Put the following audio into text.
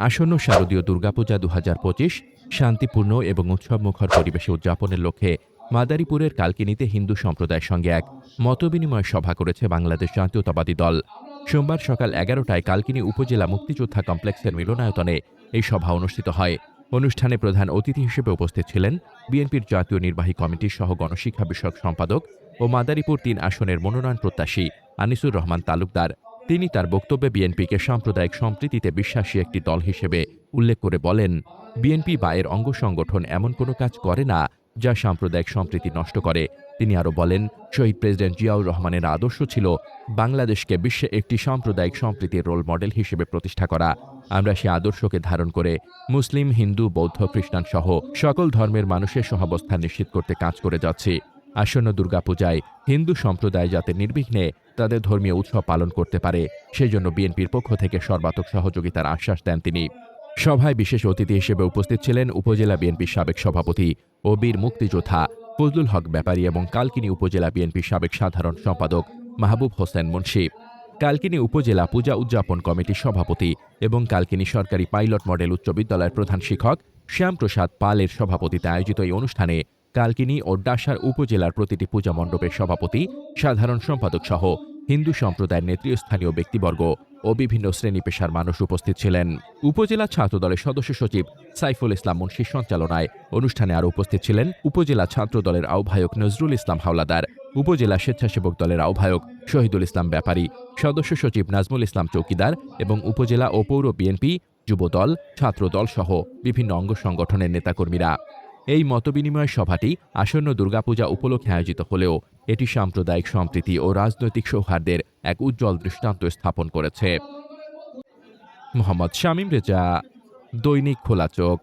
আসন্ন শারদীয় দুর্গাপূজা দু হাজার পঁচিশ শান্তিপূর্ণ এবং উৎসবমুখর পরিবেশে উদযাপনের লক্ষ্যে মাদারীপুরের কালকিনিতে হিন্দু সম্প্রদায়ের সঙ্গে এক মতবিনিময় সভা করেছে বাংলাদেশ জাতীয়তাবাদী দল। সোমবার সকাল এগারোটায় কালকিনি উপজেলা মুক্তিযোদ্ধা কমপ্লেক্সের মিলনায়তনে এই সভা অনুষ্ঠিত হয়। অনুষ্ঠানে প্রধান অতিথি হিসেবে উপস্থিত ছিলেন বিএনপির জাতীয় নির্বাহী কমিটির সহ গণশিক্ষা বিষয়ক সম্পাদক ও মাদারীপুর তিন আসনের মনোনয়ন প্রত্যাশী আনিসুর রহমান তালুকদার। তিনি তার বক্তব্যে বিএনপিকে সাম্প্রদায়িক সম্প্রীতিতে বিশ্বাসী একটি দল হিসেবে উল্লেখ করে বলেন, বিএনপি বা এর অঙ্গ সংগঠন এমন কোনো কাজ করে না যা সাম্প্রদায়িক সম্প্রীতি নষ্ট করে। তিনি আরও বলেন, শহীদ প্রেসিডেন্ট জিয়াউর রহমানের আদর্শ ছিল বাংলাদেশকে বিশ্বে একটি সাম্প্রদায়িক সম্প্রীতির রোল মডেল হিসেবে প্রতিষ্ঠা করা। আমরা সে আদর্শকে ধারণ করে মুসলিম, হিন্দু, বৌদ্ধ, খ্রিস্টান সহ সকল ধর্মের মানুষের সহাবস্থান নিশ্চিত করতে কাজ করে যাচ্ছি। আসন্ন দুর্গাপূজায় হিন্দু সম্প্রদায় যাতে নির্বিঘ্নে তাদের ধর্মীয় উৎসব পালন করতে পারে, সেজন্য বিএনপির পক্ষ থেকে সর্বাত্মক সহযোগিতার আশ্বাস দেন তিনি। সভায় বিশেষ অতিথি হিসেবে উপস্থিত ছিলেন উপজেলা বিএনপির সাবেক সভাপতি ও বীর মুক্তিযোদ্ধা ফজলুল হক ব্যাপারী এবং কালকিনি উপজেলা বিএনপির সাবেক সাধারণ সম্পাদক মাহবুব হোসেন মুন্সি। কালকিনি উপজেলা পূজা উদযাপন কমিটির সভাপতি এবং কালকিনি সরকারি পাইলট মডেল উচ্চ বিদ্যালয়ের প্রধান শিক্ষক শ্যামপ্রসাদ পালের সভাপতিতে আয়োজিত এই অনুষ্ঠানে কালকিনি ও ডাসার উপজেলার প্রতিটি পূজা মণ্ডপের সভাপতি, সাধারণ সম্পাদক সহ হিন্দু সম্প্রদায়ের নেতৃস্থানীয় ব্যক্তিবর্গ ও বিভিন্ন শ্রেণি পেশার মানুষ উপস্থিত ছিলেন। উপজেলা ছাত্রদলের সদস্য সচিব সাইফুল ইসলাম মুন্সির সঞ্চালনায় অনুষ্ঠানে আরও উপস্থিত ছিলেন উপজেলা ছাত্র দলের আহ্বায়ক নজরুল ইসলাম হাওলাদার, উপজেলা স্বেচ্ছাসেবক দলের আহ্বায়ক শহীদুল ইসলাম ব্যাপারী, সদস্য সচিব নাজমুল ইসলাম চৌকিদার এবং উপজেলা ও পৌর বিএনপি, যুবদল, ছাত্রদল সহ বিভিন্ন অঙ্গ সংগঠনের নেতাকর্মীরা। এই মতবিনিময় সভাটি আসন্ন দুর্গাপূজা উপলক্ষে আয়োজিত হলেও এটি সাম্প্রদায়িক সম্প্রীতি ও রাজনৈতিক সৌহার্দের এক উজ্জ্বল দৃষ্টান্ত স্থাপন করেছে। মোহাম্মদ শামীম রেজা, দৈনিক খোলা চোখ।